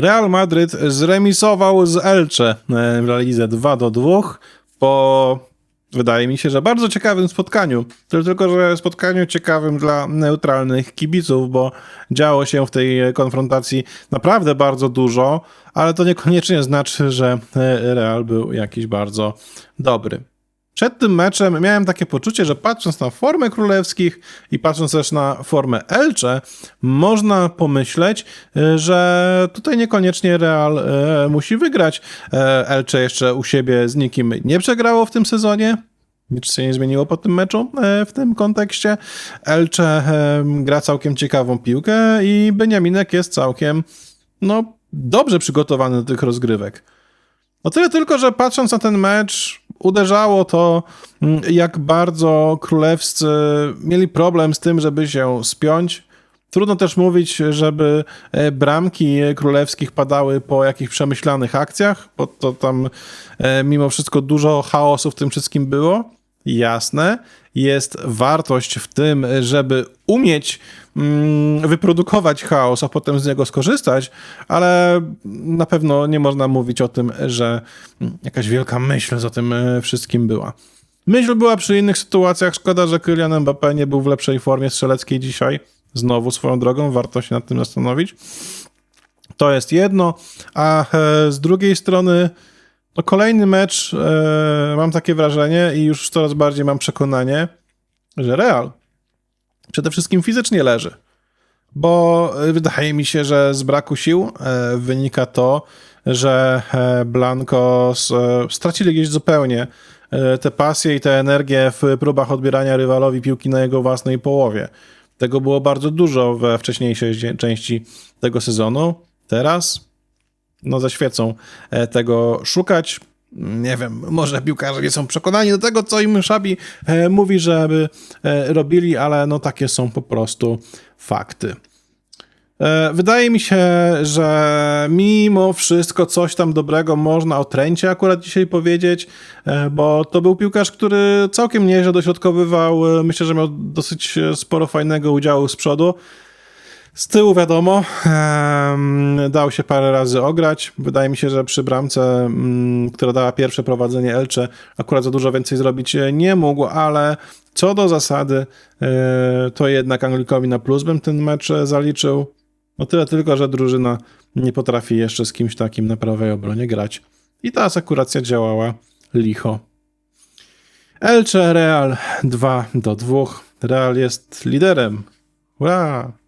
Real Madryt zremisował z Elche e, w Lidze 2 do 2 po wydaje mi się, że bardzo ciekawym spotkaniu. Tylko, że spotkaniu ciekawym dla neutralnych kibiców, bo działo się w tej konfrontacji naprawdę bardzo dużo, ale to niekoniecznie znaczy, że e, Real był jakiś bardzo dobry. Przed tym meczem miałem takie poczucie, że patrząc na formę królewskich i patrząc też na formę Elche, można pomyśleć, e, że tutaj niekoniecznie Real e, musi wygrać. E, Elche jeszcze u siebie z nikim nie przegrało w tym sezonie. Nic się nie zmieniło po tym meczu w tym kontekście. Elche e, gra całkiem ciekawą piłkę i Beniaminek jest całkiem no, dobrze przygotowany do tych rozgrywek. O tyle tylko, że patrząc na ten mecz, uderzało to, mm, jak bardzo królewscy mieli problem z tym, żeby się spiąć. Trudno też mówić, żeby e, bramki królewskich padały po jakichś przemyślanych akcjach, bo to tam e, mimo wszystko dużo chaosu w tym wszystkim było. Jasne, jest wartość w tym, żeby umieć mm, wyprodukować chaos, a potem z niego skorzystać, ale na pewno nie można mówić o tym, że mm, jakaś wielka myśl za tym e, wszystkim była. Myśl była przy innych sytuacjach. Szkoda, że Kylian Mbappé nie był w lepszej formie strzeleckiej dzisiaj. Znowu swoją drogą, warto się nad tym zastanowić. To jest jedno, a e, z drugiej strony no kolejny mecz, e, mam takie wrażenie i już coraz bardziej mam przekonanie, że Real przede wszystkim fizycznie leży. Bo e, wydaje mi się, że z braku sił e, wynika to, że e, Blancos e, stracili gdzieś zupełnie te pasje i tę energię w próbach odbierania rywalowi piłki na jego własnej połowie. Tego było bardzo dużo we wcześniejszej części tego sezonu. Teraz no ze świecą e, tego szukać. Nie wiem, może piłkarze nie są przekonani do tego, co im Szabi e, mówi, żeby e, robili, ale no takie są po prostu fakty. Wydaje mi się, że mimo wszystko coś tam dobrego można o Trencie akurat dzisiaj powiedzieć, bo to był piłkarz, który całkiem nieźle dośrodkowywał. Myślę, że miał dosyć sporo fajnego udziału z przodu. Z tyłu wiadomo, dał się parę razy ograć. Wydaje mi się, że przy bramce, mm, która dała pierwsze prowadzenie Elcze, akurat za dużo więcej zrobić e, nie mógł, ale co do zasady, e, to jednak Anglikowi na plus bym ten mecz zaliczył. O tyle tylko, że drużyna nie potrafi jeszcze z kimś takim na prawej obronie grać. I ta asekuracja działała licho. Elche Real 2 do 2. Real jest liderem. Ura!